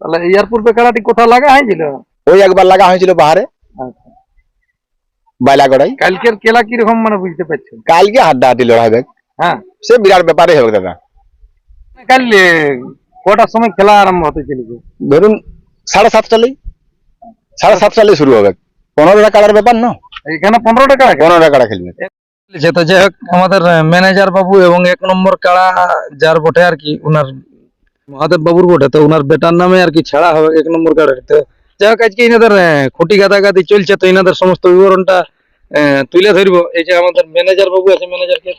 তাহলে ইয়ার পূর্বে খেলাটি কোথাও লাগা হয়েছিল? ওই একবার লাগা হয়েছিল পাহাড়ে। আচ্ছা। বাইলাগড়াই কালকের খেলা কীরকম মানে বুঝতে পারছেন? কালকে হাড্ডাহাড্ডি লড়াই হবে হ্যাঁ। সে বিরাট ব্যাপারই হবে দাদা। কাল কটার সময় খেলা আরম্ভ হতে চলেছে? ধরুন সাড়ে সাতটালেই সাড়ে সাতটালেই শুরু হবে। পনেরো টাকার ব্যাপার না। এখানে পনেরো টাকা পনেরো টাকা খেলবে? তো যাই হোক আমাদের ম্যানেজার বাবু এবং এক নম্বর কাড়া যার বটে আর কি উনার মহাদেব বাবুর বটে তো উনার বেটার নামে আর কি ছাড়া হবে এক নম্বর কাড়াটি তো যাই হোক আজকে ইনাদের আহ, খুঁটি গাদাগাদি চলছে তো ইনাদের সমস্ত বিবরণটা তুলে ধরব। এই যে আমাদের ম্যানেজার বাবু আছে ম্যানেজারকে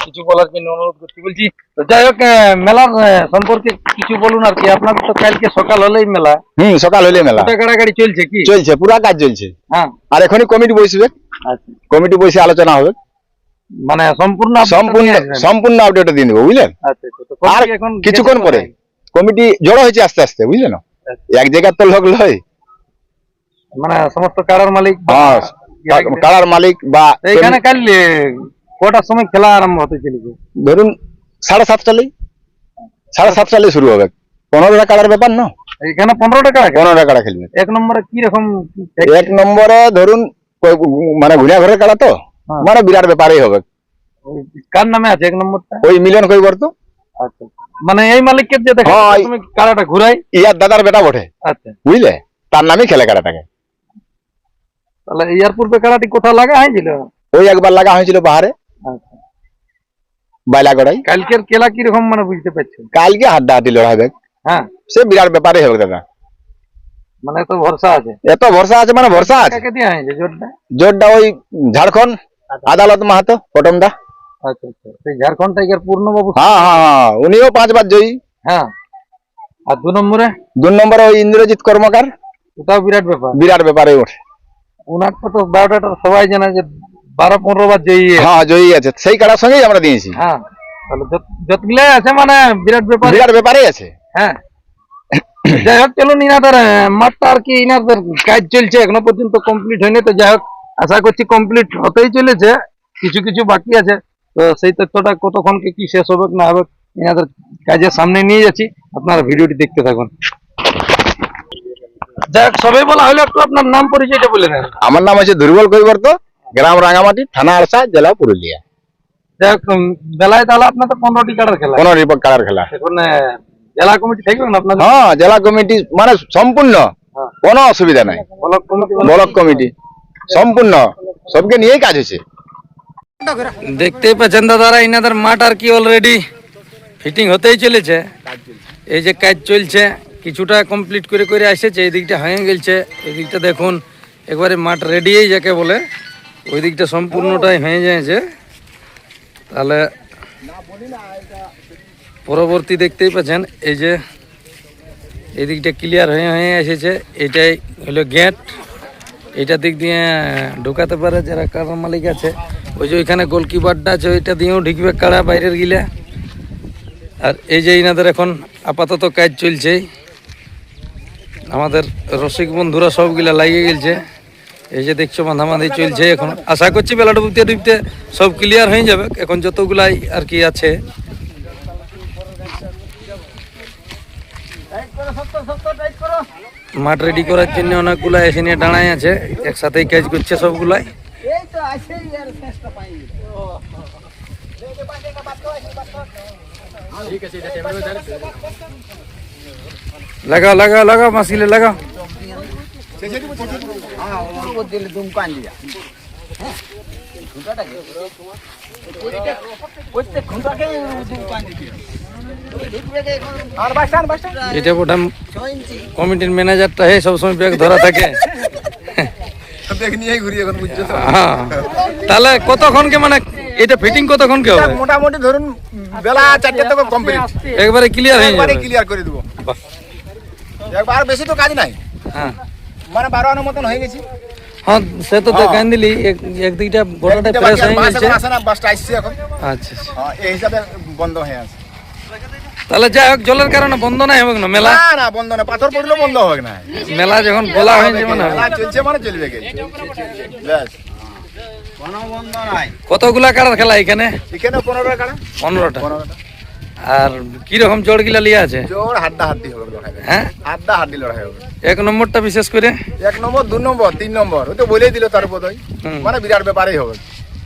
কিছু বলার জন্য অনুরোধ করছি বলছি তো যাই হোক মেলার সম্পর্কে কিছু বলুন আর কি। আপনাদের তো কালকে সকাল হলেই মেলা। হুম সকাল হলেই মেলা। গাড়াগাড়ি চলছে কি? চলছে পুরা কাজ চলছে। হ্যাঁ। আর এখনই কমিটি বসবে। আচ্ছা। কমিটি বসে আলোচনা হবে। মানে সম্পূর্ণ সম্পূর্ণ সম্পূর্ণ আপডেট দিয়ে দেবো বুঝলেন? আচ্ছা আচ্ছা। তো আর কিছুক্ষণ পরে? কমিটি জড়ো হয়েছে আস্তে আস্তে বুঝলেন এক জায়গার তো লোক লয়। মানে সমস্ত কারার মালিক হ্যাঁ কালার মালিক বা এখানে কাল কটার সময় খেলা আরম্ভ হতে চলেছে? ধরুন সাড়ে সাতটালেই সাড়ে সাতটালেই শুরু হবে। পনেরো টাকার ব্যাপার না। এখানে পনেরো টাকা রাখে। পনেরো টাকা খেলবে। এক নম্বরে কি রকম এক নম্বরে ধরুন মানে ঘুরিয়া ঘরের কাড়া তো? হ্যাঁ। মানে বিরাট ব্যাপারই হবে। কার নামে আছে এক নম্বরটা? ওই মিলন কইবার তো আচ্ছা মানে এই মালিককে যে দেখে তুমি কারাটা ঘুরাই ইয়ার দাদার বেটা বটে। আচ্ছা। বুঝলে? তার নামই খেলে কাড়াটাকে তাহলে ইয়ার পূর্বে কারাটি কোথাও লাগা হয়েছিল? ওই একবার লাগা হয়েছিল পাহাড়ে। আচ্ছা। বাইলাগড়াই কালকের খেলা কীরকম মানে বুঝতে পারছেন? কালকে হাড্ডাহাড্ডি লড়াই হবে হ্যাঁ। সে বিরাট ব্যাপারই হবে দাদা। মানে তো ভরসা আছে? এত ভরসা আছে মানে ভরসা আছে। জোরটা? ওই ঝাড়খণ্ড আদালত মাহাতো পটমদা। আচ্ছা আচ্ছা। সেই ঝাড়খণ্ড টাইগার পূর্ণবাবু? হ্যাঁ হ্যাঁ হ্যাঁ। উনিও পাঁচবার জয়ী। হ্যাঁ। আর দু নম্বরে? দু নম্বরে ওই ইন্দ্রজিৎ কর্মকার। ওটাও বিরাট ব্যাপার। বিরাট ব্যাপারে ওঠে ওনার তো বায়োডাটা সবাই জানে যে বারো পনেরো বার জয়ী হ্যাঁ জয়ী আছে সেই কাড়ার সঙ্গেই আমরা দিয়েছি। হ্যাঁ। তাহলে যতগুলো আছে মানে বিরাট ব্যাপার। বিরাট ব্যাপারেই আছে। হ্যাঁ। যাই হোক চলুন ইনাদের মাঠটা আর কি ইনাদের কাজ চলছে। এখনও পর্যন্ত কমপ্লিট হয়নি। তো যাই হোক আশা করছি কমপ্লিট হতেই চলেছে। কিছু কিছু বাকি আছে। তো সেই তথ্যটা কতক্ষণকে কি শেষ হবে না হবে ইনাদের কাজের সামনে নিয়ে যাচ্ছি। আপনারা ভিডিওটি দেখতে থাকুন। যাই হোক সবাই বলা হলো একটু আপনার নাম পরিচয়টা বলে নেন। আমার নাম হচ্ছে দুর্বল কৈবর্ত গ্রাম রাঙামাটি থানা আরসা জেলা পুরুলিয়া। উম, বেলায় তাহলে আপনার পনেরোটি কাটার খেলা। কোন রিপোর্ট কালার খেলা। এখন জেলা কমিটি থাকবেন আপনাদের? হ্যাঁ জেলা কমিটি মানে সম্পূর্ণ। হ্যাঁ। কোনো অসুবিধা নাই। Block committee block committee. সম্পূর্ণ। সবকে নিয়েই কাজ হয়েছে। দেখতেই পাচ্ছেন দাদারা ইনাদের মাঠ আর কি অলরেডি ফিটিং হতেই চলেছে। এই যে কাজ চলছে কিছুটা কমপ্লিট করে করে আসেছে এই দিকটা হয়ে গেছে এই দিকটা দেখুন একবারে মাঠ রেডিই যাকে বলে ওই দিকটা সম্পূর্ণটাই হয়ে যাচ্ছে তাহলে পরবর্তী দেখতেই পাচ্ছেন এই যে এই দিকটা ক্লিয়ার হয়ে হয়ে এসেছে। এটাই হলো গেট এটা দিক দিয়ে ঢুকাতে পারে যারা কারার মালিক আছে। ওই যে ওইখানে গোলকিপারটা আছে, ওইটা দিয়েও ঢুকবে কাড়া বাইরের গিলা। আর এই যে ইনাদের এখন আপাতত কাজ চলছে। আমাদের রসিক বন্ধুরা সবগুলা লাগিয়ে গেছে এই যে দেখছ মাঝামাঝি চলছে এখন। আশা করছি বেলা ডুবতে ডুবতে সব ক্লিয়ার হয়ে যাবে। এখন যতগুলাই আর কি আছে। মাঠ রেডি করার জন্য অনেকগুলা এসে নিয়ে দাঁড়ায় আছে। একসাথেই কাজ করছে সবগুলাই। লাগাও লাগাও লাগাও মাসিলে লাগাও এটা বোটাম কমিটির ম্যানেজারটা হে সবসময় ব্যাগ ধরা থাকে হ্যাঁ। তাহলে কতক্ষণকে মানে এটা ফিটিং কতক্ষণকে হবে? মোটামুটি ধরুন বেলা চারটে থেকে কমপ্লিট একবারে ক্লিয়ার হয়ে যাবে। ক্লিয়ার করে দেবো। একবার বেশি তো কাজ নাই। হ্যাঁ। মানে বারো আনার মতন হয়ে গেছি। হ্যাঁ সে তো দেখান দিলি এক- একদিকটা গোটাটা ফ্রেশ হয়ে গেছে। এখন। আচ্ছা আচ্ছা। হ্যাঁ, এই হিসাবে বন্ধ হয়ে আছে। তাহলে যাই হোক জলের কারণে বন্ধ নাই হবে না? মেলা না না বন্ধ না পাথর পড়লেও বন্ধ হবে না। মেলা যখন বলা হয়ে যাবে না? মেলা চলছে মানে চলবে কতগুলা কারার খেলা এখানে? এখানে পনেরো কাড়া। পনেরোটা। পনেরোটা। আর কীরকম জোর গিলা লিয়ে আছে? জোর হাড্ডা হাড্ডি হবে লড়াই হ্যাঁ? হাড্ডা হাড্ডি লড়াই হবে। এক নম্বরটা বিশেষ করে? এক নম্বর দু নম্বর তিন নম্বর ওই তো বলেই দিল তার বোধ হুম। মানে বিরাট ব্যাপারই হবে।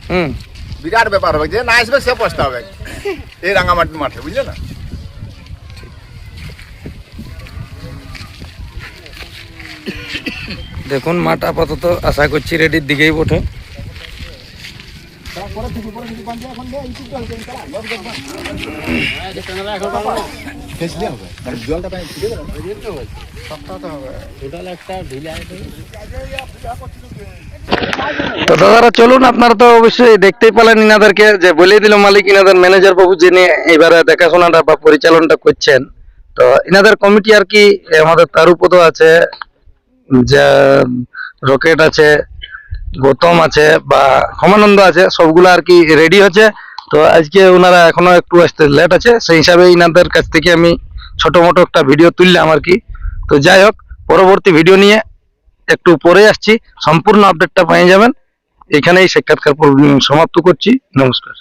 হুম। বিরাট ব্যাপার হবে। যে না আসবে সে পস্তা হবে এই রাঙামাটি মাঠে বুঝলে না? দেখুন, মাঠ আপাতত আশা করছি রেডির দিকেই বটে। তো দাদারা, চলুন, আপনারা তো অবশ্যই দেখতেই পেলেন ইনাদেরকে, যে বলে দিল মালিক, ইনাদের ম্যানেজার বাবু যিনি এবারে দেখাশোনাটা বা পরিচালনটা করছেন। তো ইনাদের কমিটি আর কি আমাদের তারুপদ আছে যা রকেট আছে, গৌতম আছে বা ক্ষমানন্দ আছে, সবগুলো আর কি রেডি হচ্ছে তো আজকে ওনারা এখনও একটু আসতে লেট আছে, সেই হিসাবে ইনাদের কাছ থেকে আমি ছোট মোটো একটা ভিডিও তুললাম আর কি। তো যাই হোক, পরবর্তী ভিডিও নিয়ে একটু পরে আসছি। সম্পূর্ণ আপডেটটা পেয়ে যাবেন। এখানেই সাক্ষাৎকার সমাপ্ত করছি। নমস্কার।